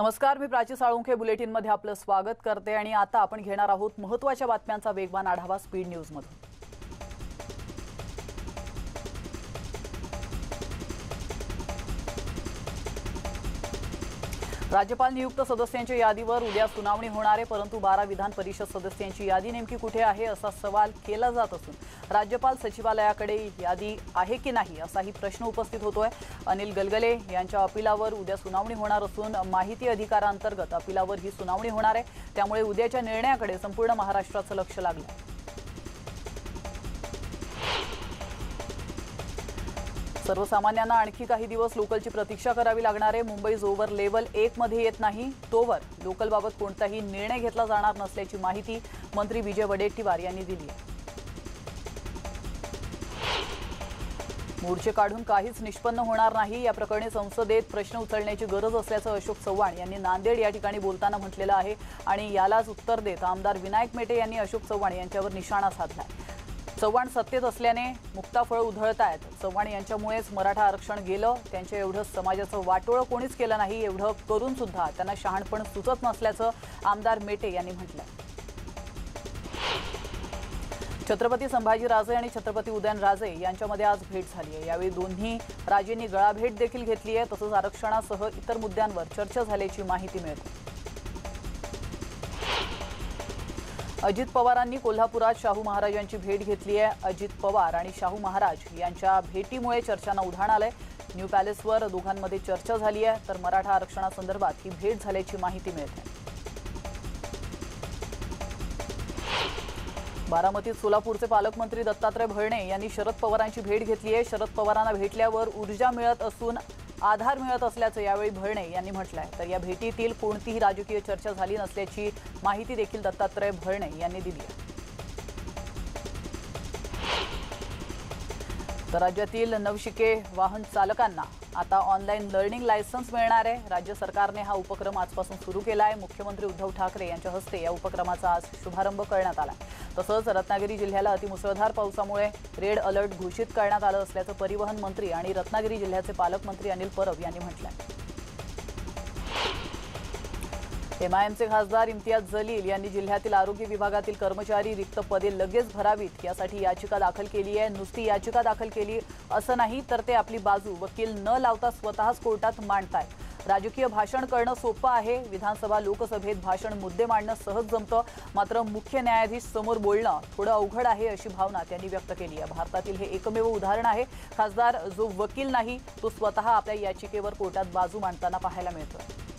नमस्कार मी प्राची साळुंखे. बुलेटिनमध्ये आपलं स्वागत करते आणि आता आपण घेणार आहोत महत्त्वाच्या बातम्यांचा वेगवान आढावा स्पीड न्यूजमधून. राज्यपाल नियुक्त सदस्यांच्या यादीवर उद्या सुनावणी होणार आहे परंतु बारा विधान परिषद सदस्यांची यादी नेमकी कुठे आहे असा सवाल केला जात असून राज्यपाल सचिवालयाकडे यादी आहे की नाही असाही प्रश्न उपस्थित होतोय. अनिल गलगले यांच्या अपिलावर उद्या सुनावणी होणार असून माहिती अधिकारांतर्गत अपिलावर ही सुनावणी होणार आहे. त्यामुळे उद्याच्या निर्णयाकडे संपूर्ण महाराष्ट्राचं लक्ष लागलं सर्वसामान्यांना आणखी काही दिवस लोकलची प्रतीक्षा करावी लागणार आहे. मुंबई जोवर लेवल एक मध्ये येत नाही तोवर लोकलबाबत कोणताही निर्णय घेतला जाणार नसल्याची माहिती मंत्री विजय वडेट्टीवार यांनी दिली आहे. मोर्चे काढून काहीच निष्पन्न होणार नाही या प्रकरणी संसदेत प्रश्न उचलण्याची गरज असल्याचं अशोक चव्हाण यांनी नांदेड या ठिकाणी बोलताना म्हटलेलं आहे आणि यालाच उत्तर देत आमदार विनायक मेटे यांनी अशोक चव्हाण यांच्यावर निशाणा साधला चव्हाण सत्तेत असल्याने मुक्ताफळं उधळतायत चव्हाण यांच्यामुळेच मराठा आरक्षण गेलं. त्यांच्या एवढं समाजाचं वाटोळं कोणीच केलं नाही एवढं करून सुद्धा त्यांना शहाणपण सुचत नसल्याचं आमदार मेटे यांनी म्हटलं छत्रपती संभाजीराजे आणि छत्रपती उदयनराजे यांच्यामध्ये आज भेट झाली आहे. यावेळी दोन्ही राजेंनी गळाभेट देखील घेतली आहे. तसंच आरक्षणासह इतर मुद्द्यांवर चर्चा झाल्याची माहिती मिळते. अजित पवारांनी कोल्हापुरात शाहू महाराजांची भेट घेतली आहे. अजित पवार आणि शाहू महाराज यांच्या भेटीमुळे चर्चांना उधाण आलंय. न्यू पॅलेसवर दोघांमध्ये चर्चा झाली आहे. तर मराठा आरक्षणासंदर्भात ही भेट झाल्याची माहिती मिळते बारामतीत सोलापूरचे पालकमंत्री दत्तात्रय भरणे यांनी शरद पवारांची भेट घेतली आहे. शरद पवारांना भेटल्यावर ऊर्जा मिळत असून आधार मिळत असल्याचं यावेळी भरणे यांनी म्हटलंय. तर या भेटीतील कोणतीही राजकीय चर्चा झाली नसल्याची माहिती देखील दत्तात्रय भरणे यांनी दिली आहे. तर राज्यातील नवशिके वाहन चालकांना आता ऑनलाईन लर्निंग लायसन्स मिळणार आहे. राज्य सरकारने हा उपक्रम आजपासून सुरू केला आहे मुख्यमंत्री उद्धव ठाकरे यांच्या हस्ते या उपक्रमाचा आज शुभारंभ करण्यात आला. तसंच रत्नागिरी जिल्ह्याला अतिमुसळधार पावसामुळे रेड अलर्ट घोषित करण्यात आलं असल्याचं परिवहन मंत्री आणि रत्नागिरी जिल्ह्याचे पालकमंत्री अनिल परब यांनी म्हटलं आहे एमआयएमचे खासदार इम्तियाज जलील यांनी जिल्ह्यातील आरोग्य विभागातील कर्मचारी रिक्त पदे लगेच भरावीत यासाठी याचिका दाखल केली आहे. नुसती याचिका दाखल केली असं नाही तर ते आपली बाजू वकील न लावता स्वतःच कोर्टात मांडतायत. राजकीय भाषण करणं सोपं आहे. विधानसभा लोकसभेत भाषण मुद्दे मांडणं सहज जमतं. मात्र मुख्य न्यायाधीश समोर बोलणं थोडं अवघड आहे अशी भावना त्यांनी व्यक्त केली आहे. भारतातील हे एकमेव उदाहरण आहे. खासदार जो वकील नाही तो स्वतः आपल्या याचिकेवर कोर्टात बाजू मांडताना पाहायला मिळतोय.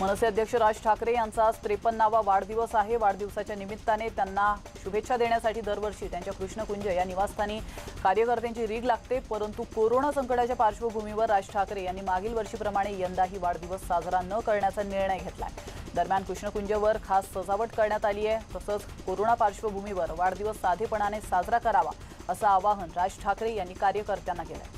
मनसे अध्यक्ष राज ठाकरे यांचा आज त्रेपन्नावा वाढदिवस आहे. वाढदिवसाच्या निमित्ताने त्यांना शुभेच्छा देण्यासाठी दरवर्षी त्यांच्या कृष्णकुंज या निवासस्थानी कार्यकर्त्यांची रीग लागते. परंतु कोरोना संकटाच्या पार्श्वभूमीवर राज ठाकरे यांनी मागील वर्षीप्रमाणे यंदाही वाढदिवस साजरा न करण्याचा निर्णय घेतलाय. दरम्यान कृष्णकुंजवर खास सजावट करण्यात आली आहे. तसंच कोरोना पार्श्वभूमीवर वाढदिवस साधेपणाने साजरा करावा असं आवाहन राज ठाकरे यांनी कार्यकर्त्यांना केलंय.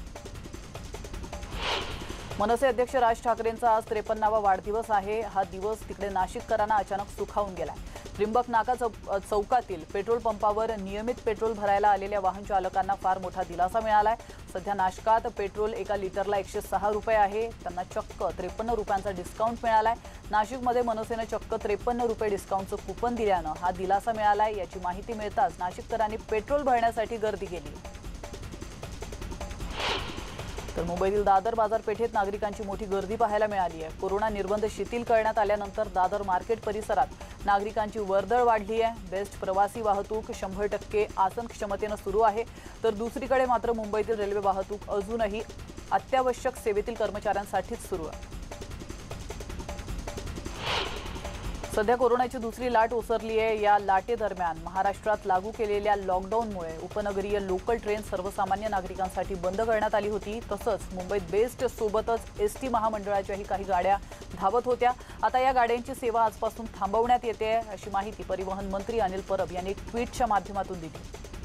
मनसे अध्यक्ष राज ठाकरेंचा आज त्रेपन्नावा वाढदिवस आहे. हा दिवस तिकडे नाशिककरांना अचानक सुखावून गेला त्रिंबक नाका चौ- चौकातील पेट्रोल पंपावर नियमित पेट्रोल भरायला आलेल्या वाहन चालकांना फार मोठा दिलासा मिळाला आहे सध्या नाशकात पेट्रोल एका लिटरला एकशे सहा रुपये आहे. त्यांना चक्क त्रेपन्न रुपयांचा डिस्काउंट मिळाला आहे नाशिकमध्ये मनसेनं चक्क त्रेपन्न रुपये डिस्काउंटचं कुपन दिल्यानं हा दिलासा मिळाला आहे याची माहिती मिळताच नाशिककरांनी पेट्रोल भरण्यासाठी गर्दी केली. तर मुंबईतील दादर बाजारपेठेत नागरिकांची मोठी गर्दी पाहायला मिळाली आहे. कोरोना निर्बंध शिथिल करण्यात आल्यानंतर दादर मार्केट परिसरात नागरिकांची वर्दळ वाढली आहे. बेस्ट प्रवासी वाहतूक शंभर टक्के आसन क्षमतेनं सुरू आहे. तर दुसरीकडे मात्र मुंबईतील रेल्वे वाहतूक अजूनही अत्यावश्यक सेवेतील कर्मचाऱ्यांसाठीच सुरू आहे. सध्या कोरोनाची दुसरी लाट ओसरली आहे. या लाटेदरम्यान महाराष्ट्रात लागू केलेल्या लॉकडाऊनमुळे उपनगरीय लोकल ट्रेन सर्वसामान्य नागरिकांसाठी बंद करण्यात आली होती. तसंच मुंबईत बेस्ट सोबतच एस टी महामंडळाच्याही काही गाड्या धावत होत्या. आता या गाड्यांची सेवा आजपासून थांबवण्यात येते अशी माहिती परिवहन मंत्री अनिल परब यांनी ट्विटच्या माध्यमातून दिली.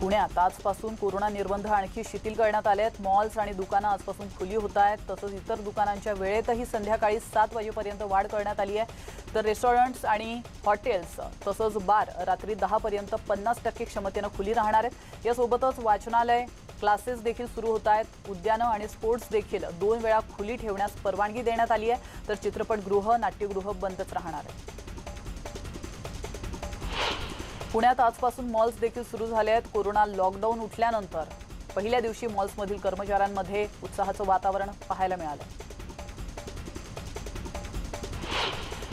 पुण्यात आजपासून कोरोना निर्बंध आणखी शिथिल करण्यात आले आहेत. मॉल्स आणि दुकानं आजपासून खुली होत आहेत. तसंच इतर दुकानांच्या वेळेतही संध्याकाळी सात वाजेपर्यंत वाढ करण्यात आली आहे. तर रेस्टॉरंट्स आणि हॉटेल्स तसंच बार रात्री दहापर्यंत पन्नास टक्के क्षमतेनं खुली राहणार आहेत. यासोबतच वाचनालय क्लासेस देखील सुरू होत आहेत. उद्यानं आणि स्पोर्ट्स देखील दोन वेळा खुली ठेवण्यास परवानगी देण्यात आली आहे. तर चित्रपटगृह नाट्यगृह बंदच राहणार आहे पुण्यात आजपासून मॉल्स देखील सुरू झाले आहेत. कोरोना लॉकडाऊन उठल्यानंतर पहिल्या दिवशी मॉल्समधील कर्मचाऱ्यांमध्ये उत्साहाचं वातावरण पाहायला मिळालं.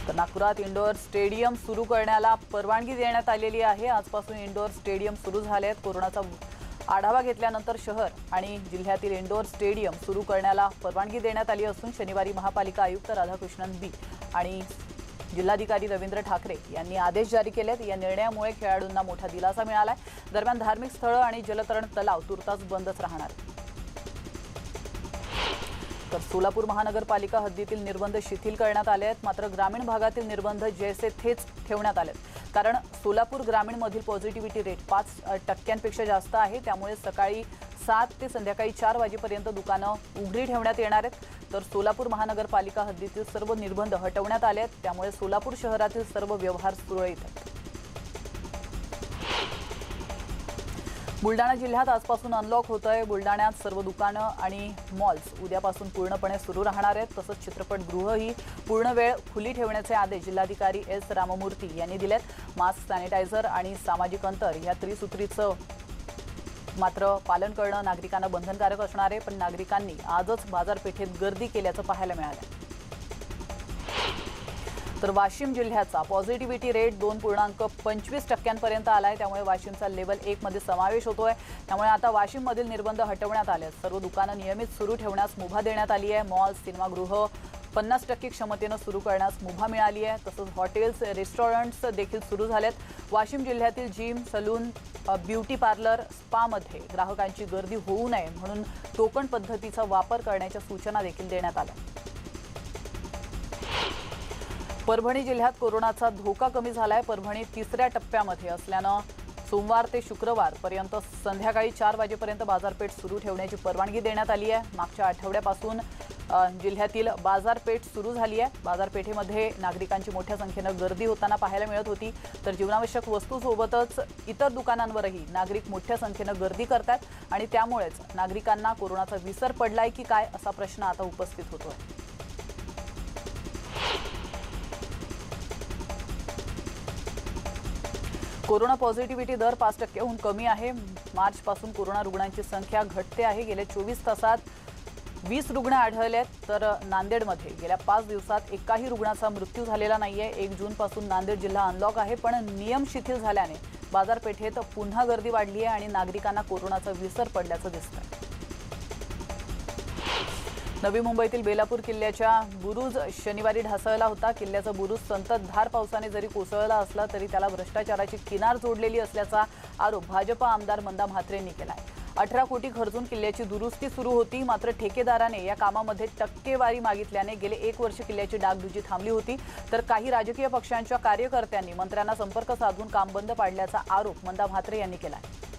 तर नागपुरात इंडोअर स्टेडियम सुरू करण्याला परवानगी देण्यात आलेली आहे. आजपासून इंडोअर स्टेडियम सुरू झाले आहेत. कोरोनाचा आढावा घेतल्यानंतर शहर आणि जिल्ह्यातील इंडोअर स्टेडियम सुरू करण्याला परवानगी देण्यात आली असून शनिवारी महापालिका आयुक्त राधाकृष्णन बी आणि जिल्हाधिकारी रवींद्र ठाकरे यांनी आदेश जारी केलेत. या निर्णयामुळे खेळाडूंना मोठा दिलासा मिळालाय. दरम्यान धार्मिक स्थळं आणि जलतरण तलाव तुर्तास बंदच राहणार. तर सोलापूर महानगरपालिका हद्दीतील निर्बंध शिथिल करण्यात आले आहेत मात्र ग्रामीण भागातील निर्बंध जैसे थेच ठेवण्यात आलेत. कारण सोलापूर ग्रामीणमधील पॉझिटिव्हिटी रेट पाच टक्क्यांपेक्षा जास्त आहे. त्यामुळे सकाळी सात ते संध्याकाळी चार वाजेपर्यंत दुकानं उघडी ठेवण्यात येणार आहेत. तर सोलापूर महानगरपालिका हद्दीतील सर्व निर्बंध हटवण्यात आले आहेत. त्यामुळे सोलापूर शहरातील सर्व व्यवहार सुरळीत आहेत. बुलडाणा जिल्ह्यात आजपासून अनलॉक होत आहे बुलडाण्यात सर्व दुकानं आणि मॉल्स उद्यापासून पूर्णपणे सुरू राहणार आहेत. तसंच चित्रपटगृहही पूर्ण वेळ खुली ठेवण्याचे आदेश जिल्हाधिकारी एस. राममूर्ती यांनी दिलेत. मास्क सॅनिटायझर आणि सामाजिक अंतर या त्रिसूत्रीचं मात्र पालन करणं नागरिकांना बंधनकारक असणार आहे. पण नागरिकांनी आजच बाजारपेठेत गर्दी केल्याचं पाहायला मिळालं तर वाशिम जिल्ह्याचा पॉझिटिव्हिटी रेट दोन पूर्णांक पंचवीस टक्क्यांपर्यंत आला आहे त्यामुळे वाशिमचा लेवल एकमध्ये समावेश होतो आहे त्यामुळे आता वाशिममधील निर्बंध हटवण्यात आले आहेत. सर्व दुकानं नियमित सुरू ठेवण्यास मुभा देण्यात आली आहे. मॉल सिनेमागृह पन्नास टक्के क्षमतेनं सुरू करण्यास मुभा मिळाली आहे. तसंच हॉटेल्स रेस्टॉरंट्स देखील सुरू झालेत. वाशिम जिल्ह्यातील जिम सलून ब्युटी पार्लर स्पामध्ये ग्राहकांची गर्दी होऊ नये म्हणून टोकण पद्धतीचा वापर करण्याच्या सूचना देखील देण्यात आल्या. परभणी जिल्ह्यात कोरोनाचा धोका कमी झालाय. परभणी तिसऱ्या टप्प्यामध्ये असल्यानं सोमवार ते शुक्रवार पर्यंत संध्याकाळी चार वाजेपर्यंत बाजारपेठ सुरू ठेवण्याची परवानगी देण्यात आली आहे. मागच्या आठवड्यापासून जिल्ह्यातील बाजारपेठ सुरू झाली आहे. बाजारपेठेमध्ये नागरिकांची मोठ्या संख्येनं गर्दी होताना पाहायला मिळत होती. तर जीवनावश्यक वस्तूसोबतच इतर दुकानांवरही नागरिक मोठ्या संख्येनं गर्दी करतात आणि त्यामुळेच नागरिकांना कोरोनाचा विसर पडलाय की काय असा प्रश्न आता उपस्थित होतोय. कोरोना पॉझिटिव्हिटी दर पाच टक्क्याहून कमी आहे. मार्चपासून कोरोना रुग्णांची संख्या घटते आहे. गेल्या चोवीस तासात वीस रुग्ण आढळले आहेत तर नांदेडमध्ये गेल्या पाच दिवसात एकाही रुग्णाचा मृत्यू झालेला नाहीये. एक जूनपासून नांदेड जिल्हा अनलॉक आहे. पण नियम शिथिल झाल्याने बाजारपेठेत पुन्हा गर्दी वाढली आहे आणि नागरिकांना कोरोनाचा विसर पडल्याचं दिसतं नवी मुंबईतील बेलापूर किल्ल्याच्या बुरुज शनिवारी ढासळला होता. किल्ल्याचा बुरुज संततधार पावसाने जरी कोसळला असला तरी त्याला भ्रष्टाचाराची किनार जोडलेली असल्याचा आरोप भाजपा आमदार मंदा म्हात्रेंनी आहे अठरा कोटी खर्चून किल्ल्याची दुरुस्ती सुरू होती मात्र ठेकेदाराने या कामामध्ये टक्केवारी मागितल्याने गेले एक वर्ष किल्ल्याची डागडुजी थांबली होती. तर काही राजकीय पक्षांच्या कार्यकर्त्यांनी मंत्र्यांना संपर्क साधून काम बंद पाडल्याचा आरोप मंदा म्हात्रे यांनी केला आहे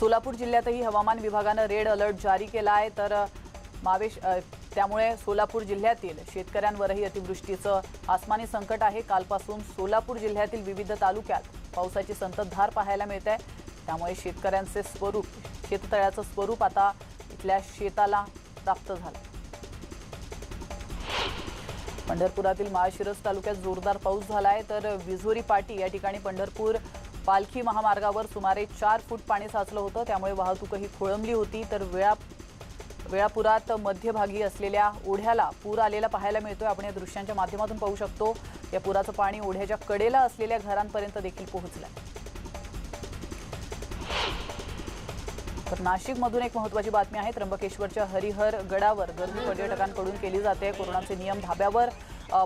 सोलापूर जिल्ह्यातही हवामान विभागानं रेड अलर्ट जारी केला आहे. तर मावेश त्यामुळे सोलापूर जिल्ह्यातील शेतकऱ्यांवरही अतिवृष्टीचं आसमानी संकट आहे. कालपासून सोलापूर जिल्ह्यातील विविध तालुक्यात पावसाची संततधार पाहायला मिळत. आहे त्यामुळे शेतकऱ्यांचे स्वरूप शेततळ्याचं स्वरूप आता इथल्या शेताला प्राप्त झालं. पंढरपुरातील माळशिरस तालुक्यात जोरदार पाऊस झाला आहे. तर विझोरी पाटी या ठिकाणी पंढरपूर पालखी महामार्गावर सुमारे चार फूट पाणी साचलं होतं. त्यामुळे वाहतूकही खोळंबली होती. तर वेळा वेळापुरात मध्यभागी असलेल्या ओढ्याला पूर आलेला पाहायला मिळतोय. आपण या दृश्यांच्या माध्यमातून पाहू शकतो. या पुराचं पाणी ओढ्याच्या कडेला असलेल्या घरांपर्यंत देखील पोहोचलं तर नाशिकमधून एक महत्वाची बातमी आहे. त्र्यंबकेश्वरच्या हरिहर गडावर गर्दी पर्यटकांकडून केली जाते. कोरोनाचे नियम धाब्यावर.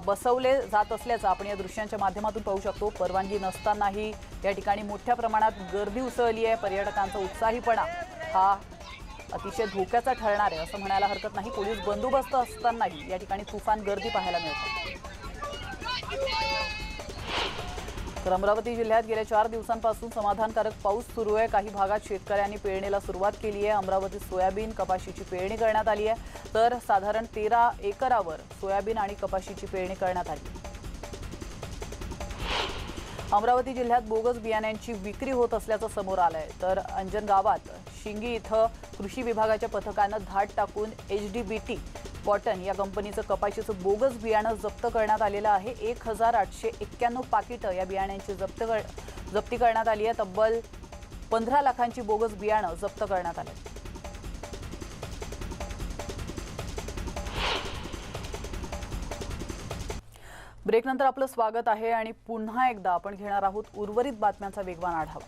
बसवले जात असल्याचं आपण या दृश्यांच्या माध्यमातून पाहू शकतो. परवानगी नसतानाही या ठिकाणी मोठ्या प्रमाणात गर्दी उसळली आहे. पर्यटकांचा उत्साहीपणा हा अतिशय धोक्याचा ठरणार आहे असं म्हणायला हरकत नाही. पोलीस बंदोबस्त असतानाही या ठिकाणी तुफान गर्दी पाहायला मिळते. तर अमरावती जिल्ह्यात गेल्या चार दिवसांपासून समाधानकारक पाऊस सुरू आहे. काही भागात शेतकऱ्यांनी पेरणीला सुरुवात केली आहे. अमरावतीत सोयाबीन कपाशीची पेरणी करण्यात आली आहे. तर साधारण तेरा एकरावर सोयाबीन आणि कपाशीची पेरणी करण्यात आली आहे. अमरावती जिल्ह्यात बोगस बियाण्यांची विक्री होत असल्याचं समोर आलंय. तर अंजन गावात शिंगी इथं कृषी विभागाच्या पथकानं धाड टाकून H D B T cotton या कंपनीचं कपाशीचं बोगस बियाणं जप्त करण्यात आलेलं आहे. एक हजार आठशे एक्क्याण्णव पाकिटं या बियाण्यांची जप्त कर जप्ती करण्यात आली आहे. तब्बल पंधरा लाखांची बोगस बियाणं जप्त करण्यात आले ब्रेकनंतर आपलं स्वागत आहे आणि पुन्हा एकदा आपण घेणार आहोत उर्वरित बातम्यांचा वेगवान आढावा.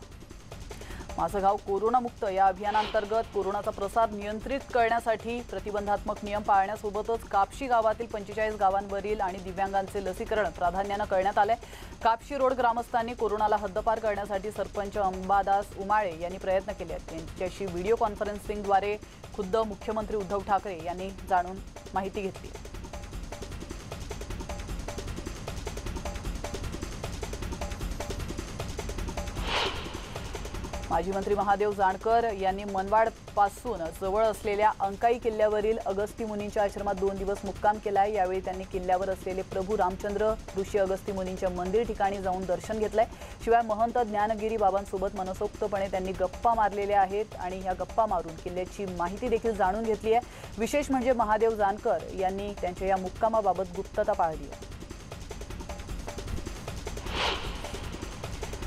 माझं गाव कोरोनामुक्त. या अभियानांतर्गत कोरोनाचा प्रसार नियंत्रित करण्यासाठी प्रतिबंधात्मक नियम पाळण्यासोबतच कापशी गावातील पंचेचाळीस गावांवरील आणि दिव्यांगांचे लसीकरण प्राधान्यानं करण्यात आलंय. कापशी रोड ग्रामस्थांनी कोरोनाला हद्दपार करण्यासाठी सरपंच अंबादास उमाळे यांनी प्रयत्न केले. आहेत त्यांच्याशी व्हिडिओ कॉन्फरन्सिंगद्वारे खुद्द मुख्यमंत्री उद्धव ठाकरे यांनी जाणून माहिती घेतली. माजी मंत्री महादेव जाणकर यांनी मनवाडपासून जवळ असलेल्या अंकाई किल्ल्यावरील अगस्ती मुनींच्या आश्रमात दोन दिवस मुक्काम केलाय. यावेळी त्यांनी किल्ल्यावर असलेले प्रभू रामचंद्र ऋषी अगस्ती मुनींच्या मंदिर ठिकाणी जाऊन दर्शन घेतलंय. शिवाय महंत ज्ञानगिरी बाबांसोबत मनसोक्तपणे त्यांनी गप्पा मारलेल्या आहेत आणि ह्या गप्पा मारून किल्ल्याची माहिती देखील जाणून घेतली आहे. विशेष म्हणजे महादेव जानकर यांनी त्यांच्या या मुक्कामाबाबत गुप्तता पाळली आहे.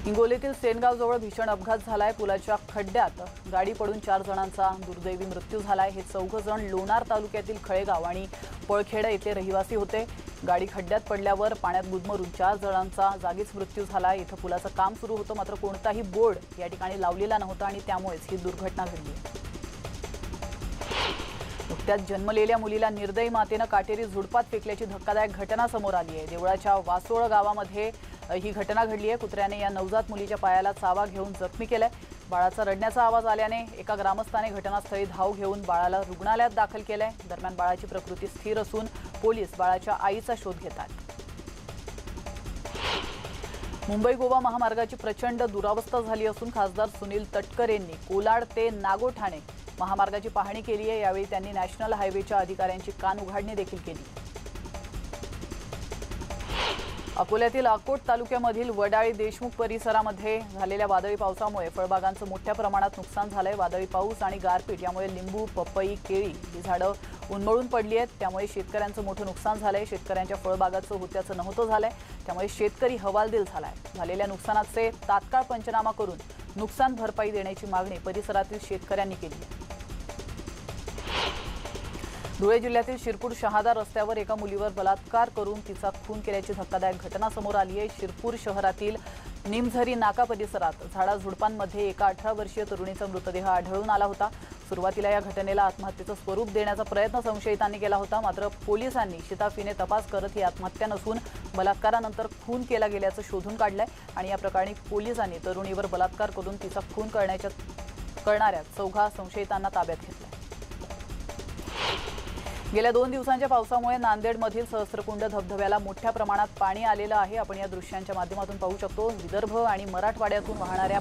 हिंगोलीतील सेनगावजवळ भीषण अपघात झालाय. पुलाच्या खड्ड्यात गाडी पडून चार जणांचा दुर्दैवी मृत्यू झालाय. हे चौघ जण लोणार तालुक्यातील खळेगाव आणि पळखेडा येथे रहिवासी होते. गाडी खड्ड्यात पडल्यावर पाण्यात गुदमरून चार जणांचा जागीच मृत्यू झाला. इथं पुलाचं काम सुरू होतं मात्र कोणताही बोर्ड या ठिकाणी लावलेला नव्हता आणि त्यामुळेच ही दुर्घटना घडली. नुकत्याच जन्मलेल्या मुलीला निर्दयी मातेनं काटेरी झुडपात फेकल्याची धक्कादायक घटना समोर आली आहे. देवळाच्या वासोळ गावामध्ये ही घटना घडली आहे. कुत्र्याने या नवजात मुलीच्या पायाला चावा घेऊन जखमी केलाय. बाळाचा रडण्याचा आवाज आल्याने एका ग्रामस्थाने घटनास्थळी धाव घेऊन बाळाला रुग्णालयात दाखल केलंय. दरम्यान बाळाची प्रकृती स्थिर असून पोलीस बाळाच्या आईचा शोध घेत आहेत मुंबई गोवा महामार्गाची प्रचंड दुरावस्था झाली असून खासदार सुनील तटकर यांनी कोलाड ते नागोठाणे महामार्गाची पाहणी केली आहे. यावेळी त्यांनी नॅशनल हायवेच्या अधिकाऱ्यांची कान उघाडणी देखील केली. अकोल्यातील अकोट तालुक्यामधील वडाळी देशमुख परिसरामध्ये झालेल्या वादळी पावसामुळे फळबागांचं मोठ्या प्रमाणात नुकसान झालंय. वादळी पाऊस आणि गारपीट यामुळे लिंबू पपई केळी ही झाडं उन्मळून पडली आहेत. त्यामुळे शेतकऱ्यांचं मोठं नुकसान झालंय. शेतकऱ्यांच्या फळबागाचं होत्याचं नव्हतं झालंय. त्यामुळे शेतकरी हवालदिल झालाय. झालेल्या नुकसानाचे तात्काळ पंचनामा करून नुकसान भरपाई देण्याची मागणी परिसरातील शेतकऱ्यांनी केली आहे. धुळे जिल्ह्यातील शिरपूर शहादा रस्त्यावर एका मुलीवर बलात्कार करून तिचा खून केल्याची धक्कादायक घटना समोर आली आहे. शिरपूर शहरातील निमझरी नाका परिसरात झाडाझुडपांमध्ये एका अठरा वर्षीय तरुणीचा मृतदेह आढळून आला होता. सुरुवातीला या घटनेला आत्महत्येचं स्वरूप देण्याचा प्रयत्न संशयितांनी केला होता. मात्र पोलिसांनी शिताफीने तपास करत ही आत्महत्या नसून बलात्कारानंतर खून केला गेल्याचं शोधून काढलंय आणि या प्रकरणी पोलिसांनी तरुणीवर बलात्कार करून तिचा खून करण्याच्या करणाऱ्या चौघा संशयितांना ताब्यात घेतलंय. गेल्या दोन दिवसांच्या पावसामुळे नांदेडमधील सहस्त्रकुंड धबधब्याला मोठ्या प्रमाणात पाणी आलेलं आहे. आपण या दृश्यांच्या माध्यमातून पाहू शकतो. विदर्भ आणि मराठवाड्यातून वाहणाऱ्या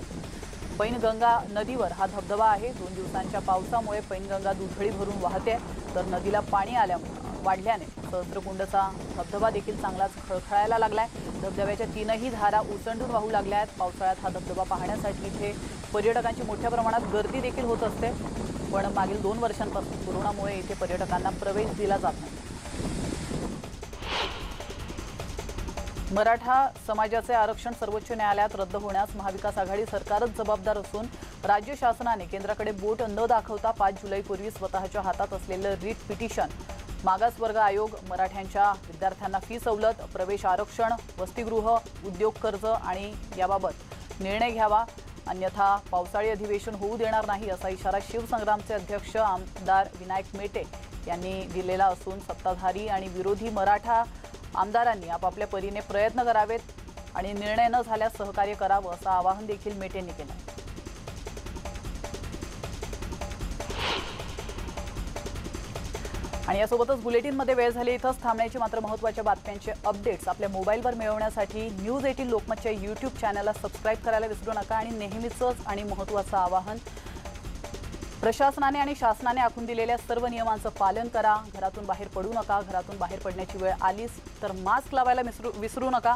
पैनगंगा नदीवर हा धबधबा आहे. दोन दिवसांच्या पावसामुळे पैनगंगा दुथडी भरून वाहते. तर नदीला पाणी आल्या वाढल्याने सहस्त्रकुंडचा धबधबा देखील चांगलाच खळखळायला लागलाय. धबधब्याच्या तीनही धारा ओसंडून वाहू लागल्या आहेत. पावसाळ्यात हा धबधबा पाहण्यासाठी इथे पर्यटकांची मोठ्या प्रमाणात गर्दी देखील होत असते. पण मागील दोन वर्षांपासून कोरोनामुळे इथे पर्यटकांना प्रवेश दिला जात नाही. मराठा समाजाचे आरक्षण सर्वोच्च न्यायालयात रद्द होण्यास महाविकास आघाडी सरकारच जबाबदार असून राज्य शासनाने केंद्राकडे बोट न दाखवता पाच जुलैपूर्वी स्वतःच्या हातात असलेलं रीट पिटिशन मागासवर्ग आयोग मराठ्यांच्या विद्यार्थ्यांना फी सवलत प्रवेश आरक्षण वसतिगृह उद्योग कर्ज आणि याबाबत निर्णय घ्यावा. अन्यथा पावसाळी अधिवेशन होऊ देणार नाही असा इशारा शिवसंग्रामचे अध्यक्ष आमदार विनायक मेटे यांनी दिलेला असून सत्ताधारी आणि विरोधी मराठा आमदारांनी आपापल्या परीने प्रयत्न करावेत आणि निर्णय न झाल्यास सहकार्य करावं असं आवाहन देखील मेटेंनी केलं. आणि यासोबतच बुलेटिनमध्ये वेळ झाली इथंच थांबण्याची मात्र महत्त्वाच्या बातम्यांचे अपडेट्स आपल्या मोबाईलवर मिळवण्यासाठी न्यूज एटीन लोकमतच्या यूट्यूब चॅनलला सबस्क्राईब करायला विसरू नका आणि नेहमीचंच आणि महत्त्वाचं आवाहन प्रशासनाने आणि शासनाने आखून दिलेल्या सर्व नियमांचं पालन करा. घरातून बाहेर पडू नका. घरातून बाहेर पडण्याची वेळ आलीच तर मास्क लावायला विसरू विसरू नका.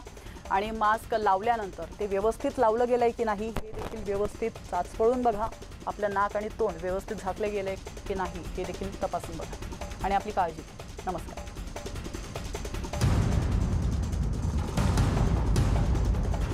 आणि मास्क लावल्यानंतर ते व्यवस्थित लावलं गेलं आहे की नाही हे देखील व्यवस्थित चाचपळून बघा. आपलं नाक आणि तोंड व्यवस्थित झाकलं गेलं आहे की नाही हे देखील तपासून बघा. आणि आपली काळजी. नमस्कार.